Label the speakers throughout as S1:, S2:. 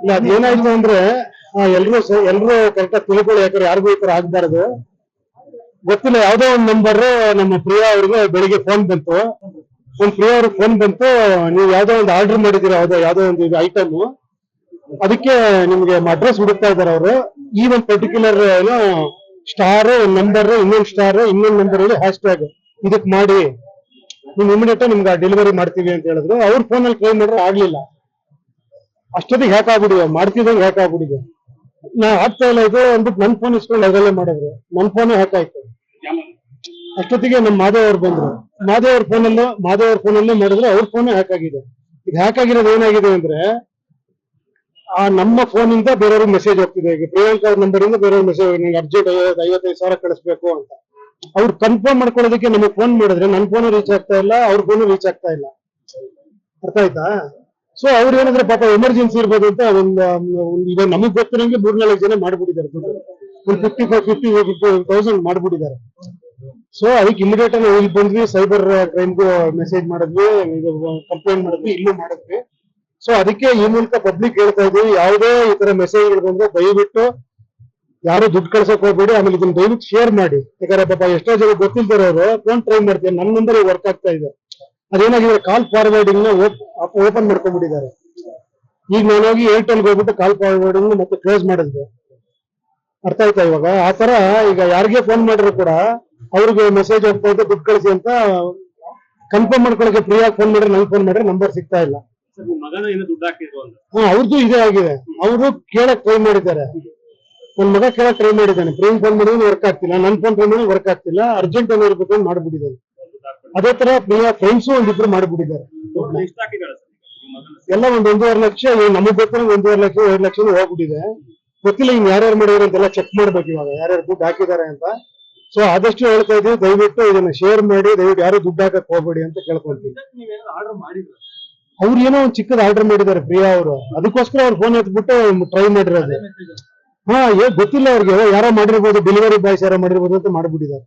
S1: ಇಲ್ಲ ಅದೇನಾಯ್ತು ಅಂದ್ರೆ ಎಲ್ರು ಎಲ್ರು ಕರೆಕ್ಟ್ ತಿಳ್ಕೊಳ್ಳಿ ಯಾಕಂದ್ರೆ ಯಾರಿಗೂ ಈ ತರ ಆಗ್ಬಾರ್ದು. ಗೊತ್ತಿಲ್ಲ, ಯಾವ್ದೋ ಒಂದ್ ನಂಬರ್ ನಮ್ಮ ಪ್ರಿಯಾ ಅವ್ರಿಗೆ ಬೆಳಿಗ್ಗೆ ಫೋನ್ ಬಂತು. ಒಂದ್ ಪ್ರಿಯಾ ಅವ್ರಿಗೆ ಫೋನ್ ಬಂತು, ನೀವು ಯಾವ್ದೋ ಒಂದು ಆರ್ಡರ್ ಮಾಡಿದೀರ ಯಾವ್ದೋ ಯಾವ್ದೋ ಒಂದು ಐಟಮ್ ಅದಕ್ಕೆ ನಿಮ್ಗೆ ಅಡ್ರೆಸ್ ಹುಡುಕ್ತಾ ಇದಾರೆ ಅವರು. ಈ ಒಂದು ಪರ್ಟಿಕ್ಯುಲರ್ ಏನೋ ಸ್ಟಾರ್ ನಂಬರ್ ಇನ್ನೊಂದ್ ಸ್ಟಾರ್ ಇನ್ನೊಂದ್ ನಂಬರ್ ಹೇಳಿ ಹ್ಯಾಶ್ ಟ್ಯಾಗ್ ಇದಕ್ ಮಾಡಿ. ನಿಮ್ ಇಮಿಡಿಯೇಟ್ ನಿಮ್ಗೆ ಡೆಲಿವರಿ ಮಾಡ್ತೀವಿ ಅಂತ ಹೇಳಿದ್ರು. ಅವ್ರ ಫೋನ್ ಅಲ್ಲಿ ಕ್ಲೈಮ್ ಮಾಡಿದ್ರೆ ಆಗ್ಲಿಲ್ಲ. ಅಷ್ಟೊತ್ತಿಗೆ ಹ್ಯಾಕ್ ಆಗ್ಬಿಡಿದೆ ಮಾಡ್ತಿದ್ದಂಗೆ ಹ್ಯಾಕ್ ಆಗ್ಬಿಡಿದೆ ನಾ ಆಗ್ತಾ ಇಲ್ಲ ಇದು ಅಂದ್ಬಿಟ್ಟು ನನ್ ಫೋನ್ ಇಸ್ಕೊಂಡು ಅದರಲ್ಲೇ ಮಾಡಿದ್ರು. ನನ್ ಫೋನ್ ಹ್ಯಾಕ್ ಆಯ್ತು. ಅಷ್ಟೊತ್ತಿಗೆ ನಮ್ಮ ಮಾದೇವ್ ಅವ್ರು ಬಂದ್ರು. ಮಾದೇವ್ ಅವ್ರ ಫೋನಲ್ಲೂ ಮಾಧವ್ ಅವ್ರ ಫೋನ್ ಅಲ್ಲೇ ಮಾಡಿದ್ರೆ ಅವ್ರ ಫೋನ್ ಹ್ಯಾಕ್ ಆಗಿದೆ. ಇದು ಹ್ಯಾಕ್ ಆಗಿರೋದು ಏನಾಗಿದೆ ಅಂದ್ರೆ, ಆ ನಮ್ಮ ಫೋನ್ ಇಂದ ಬೇರೆಯವ್ರಿಗೆ ಮೆಸೇಜ್ ಹೋಗ್ತಿದೆ. ಈಗ ಪ್ರಿಯಾಂಕಾ ಅವ್ರ ನಂಬರ್ ಇಂದ ಬೇರೆಯವ್ರ ಮೆಸೇಜ್ ನಂಗೆ ಅರ್ಜೆಂಟ್ ಐವತ್ತೈದು ಸಾವಿರ ಕಳಿಸ್ಬೇಕು ಅಂತ. ಅವ್ರು ಕನ್ಫರ್ಮ್ ಮಾಡ್ಕೊಳ್ಳೋದಕ್ಕೆ ನಮಗೆ ಫೋನ್ ಮಾಡಿದ್ರೆ ನನ್ನ ಫೋನ್ ರೀಚ್ ಆಗ್ತಾ ಇಲ್ಲ, ಅವ್ರ ಫೋನ್ ರೀಚ್ ಆಗ್ತಾ ಇಲ್ಲ. ಅರ್ಥ ಆಯ್ತಾ? ಸೊ ಅವ್ರು ಏನಂದ್ರೆ ಪಾಪ ಎಮರ್ಜೆನ್ಸಿ ಇರ್ಬೋದು ಅಂತ ಒಂದು ಈಗ ನಮಗ್ ಗೊತ್ತಿರಂಗೆ ಮೂರ್ನಾಲ್ಕು ಜನ ಮಾಡ್ಬಿಟ್ಟಿದ್ದಾರೆ ಒಂದು ಫಿಫ್ಟಿ ಫೈವ್ ಫಿಫ್ಟಿ ತೌಸಂಡ್ ಮಾಡ್ಬಿಟ್ಟಿದ್ದಾರೆ. ಸೊ ಅದಕ್ಕೆ ಇಮಿಡಿಯೇಟ್ ಆಗಿ ಇಲ್ಲಿ ಬಂದ್ವಿ ಸೈಬರ್ ಕ್ರೈಮ್ಗೂ ಮೆಸೇಜ್ ಮಾಡಿದ್ವಿ ಕಂಪ್ಲೇಂಟ್ ಮಾಡಿದ್ವಿ, ಇಲ್ಲೂ ಮಾಡಿದ್ವಿ. ಸೊ ಅದಕ್ಕೆ ಈ ಮೂಲಕ ಪಬ್ಲಿಕ್ ಹೇಳ್ತಾ ಇದೀವಿ, ಯಾವುದೇ ಈ ತರ ಮೆಸೇಜ್ ಬಂದ್ರೆ ದಯವಿಟ್ಟು ಯಾರು ದುಡ್ಡು ಕಳ್ಸಕ್ ಹೋಗ್ಬೇಡಿ, ಆಮೇಲೆ ಇದನ್ನ ದಯವಿಟ್ಟು ಶೇರ್ ಮಾಡಿ. ಯಾಕಂದ್ರೆ ಪಾಪ ಎಷ್ಟೋ ಜನ ಗೊತ್ತಿಲ್ದಿರೋರು ಫೋನ್ ಟ್ರೈ ಮಾಡ್ತೀನಿ ನನ್ನ ನಂಬರ್ ವರ್ಕ್ ಆಗ್ತಾ ಇದೆ. ಅದೇನಾಗಿದೆ ಕಾಲ್ ಫಾರ್ವರ್ಡಿಂಗ್ನ ಓಪನ್ ಮಾಡ್ಕೊಂಡ್ಬಿಟ್ಟಿದ್ದಾರೆ. ಈಗ ನಾನು ಹೋಗಿ ಏರ್ಟೆಲ್ ಹೋಗ್ಬಿಟ್ಟು ಕಾಲ್ ಫಾರ್ವರ್ಡಿಂಗ್ ಮತ್ತೆ ಕ್ಲೋಸ್ ಮಾಡಿದ್ದೆ ಅರ್ಥ ಆಯ್ತಾ ಇವಾಗ? ಆ ತರ ಈಗ ಯಾರಿಗೆ ಫೋನ್ ಮಾಡಿದ್ರು ಕೂಡ ಅವ್ರಿಗೆ ಮೆಸೇಜ್ ಹೋಗ್ತಾ ಇದೆ ದುಡ್ಡು ಕಳಿಸಿ ಅಂತ ಕನ್ಫರ್ಮ್ ಮಾಡ್ಕೊಳಕ್ಕೆ ಫ್ರೀಯಾಗಿ ಫೋನ್ ಮಾಡಿದ್ರೆ ನಂಗೆ ಫೋನ್ ಮಾಡಿದ್ರೆ ನಂಬರ್ ಸಿಗ್ತಾ ಇಲ್ಲ. ಹ್ಮ್ ಅವ್ರದ್ದು ಇದೇ ಆಗಿದೆ. ಅವರು ಕೇಳಕ್ ಟ್ರೈ ಮಾಡಿದ್ದಾರೆ. ನನ್ ಮಗ ಕೇಳಕ್ ಟ್ರೈ ಮಾಡಿದ್ದಾನೆ. ಪ್ರೇಮ್ ಫೋನ್ ಮಾಡಿದ್ರೆ ವರ್ಕ್ ಆಗ್ತಿಲ್ಲ. ನನ್ ಫೋನ್ ಟ್ರೈ ಮಾಡಿದ್ರೆ ವರ್ಕ್ ಆಗ್ತಿಲ್ಲ. ಅರ್ಜೆಂಟ್ ಏನೋ ಇರ್ಬೇಕು ಮಾಡ್ಬಿಟ್ಟಿದ್ದಾನೆ ಅದೇ ತರ ಪ್ರಿಯಾ ಫ್ರೆಂಡ್ಸ್ ಒಂದಿಬ್ರು ಮಾಡ್ಬಿಟ್ಟಿದ್ದಾರೆ. ಎಲ್ಲ ಒಂದ್ ಒಂದೂವರೆ ಲಕ್ಷ ನಮಗ್ ಗೊತ್ತಿರೋ ಒಂದೂವರೆ ಲಕ್ಷ ಎರಡು ಲಕ್ಷ ಹೋಗ್ಬಿಟ್ಟಿದೆ. ಗೊತ್ತಿಲ್ಲ ಹಿಂಗ್ ಯಾರ್ಯಾರು ಮಾಡಿದ್ರು ಅಂತೆಲ್ಲ ಚೆಕ್ ಮಾಡ್ಬೇಕು ಇವಾಗ ಯಾರ್ಯಾರು ದುಡ್ಡು ಹಾಕಿದ್ದಾರೆ ಅಂತ. ಸೊ ಆದಷ್ಟು ಹೇಳ್ತಾ ಇದೀವಿ ದಯವಿಟ್ಟು ಇದನ್ನ ಶೇರ್ ಮಾಡಿ ದಯವಿಟ್ಟು ಯಾರು ದುಡ್ಡು ಹಾಕಕ್ ಹೋಗ್ಬೇಡಿ ಅಂತ ಕೇಳ್ಕೊಂತೀವಿ ಅವ್ರು ಏನೋ ಒಂದ್ ಚಿಕ್ಕದ ಆರ್ಡರ್ ಮಾಡಿದ್ದಾರೆ ಪ್ರಿಯಾ ಅವರು. ಅದಕ್ಕೋಸ್ಕರ ಅವ್ರು ಫೋನ್ ಎತ್ಬಿಟ್ಟು ಟ್ರೈ ಮಾಡಿರೋದು. ಹಾ ಏ ಗೊತ್ತಿಲ್ಲ ಅವ್ರಿಗೆ ಯಾರೋ ಮಾಡಿರ್ಬೋದು ಡೆಲಿವರಿ ಬಾಯ್ಸ್ ಯಾರೋ ಮಾಡಿರ್ಬೋದು ಅಂತ ಮಾಡ್ಬಿಟ್ಟಿದ್ದಾರೆ.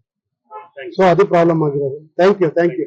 S1: ಸೊ ಅದು ಪ್ರಾಬ್ಲಮ್ ಆಗಿರೋದು ಥ್ಯಾಂಕ್ ಯು ಥ್ಯಾಂಕ್ ಯು